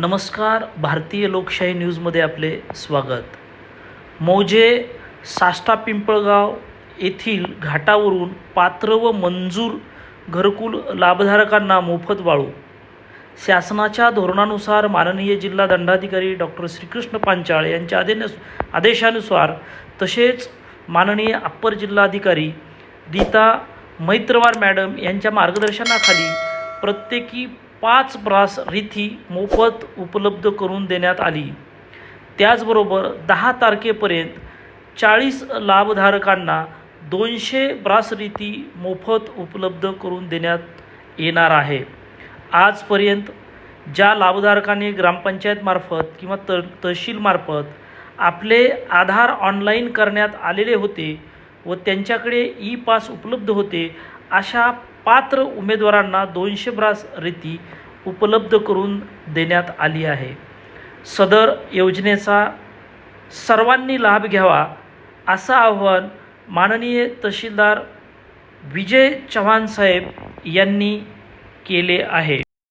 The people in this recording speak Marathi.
नमस्कार भारतीय लोकशाही न्यूजमध्ये आपले स्वागत. मौजे साष्टा पिंपळगाव येथील घाटावरून पात्र व मंजूर घरकुल लाभधारकांना मोफत वाळू. शासनाच्या धोरणानुसार माननीय जिल्हा दंडाधिकारी डॉक्टर श्रीकृष्ण पांचाळ यांच्या आदेश आदेशानुसार तसेच माननीय अप्पर जिल्हाधिकारी रीता मैत्रवार मॅडम यांच्या मार्गदर्शनाखाली प्रत्येकी पाच ब्रास रिथी मोफत उपलब्ध करून देण्यात आली. त्याचबरोबर दहा तारखेपर्यंत चाळीस लाभधारकांना दोनशे ब्रास रीती मोफत उपलब्ध करून देण्यात येणार आहे. आजपर्यंत ज्या लाभधारकांनी ग्रामपंचायतमार्फत किंवा त तहसीलमार्फत आपले आधार ऑनलाईन करण्यात आलेले होते व त्यांच्याकडे ई पास उपलब्ध होते अशा पात्र उमेदवारांना दोनशे ब्रास रीती उपलब्ध करून देण्यात आली आहे. सदर योजनेचा सर्वांनी लाभ घ्यावा असं आव्हान माननीय तहसीलदार विजय चव्हाण साहेब यांनी केले आहे.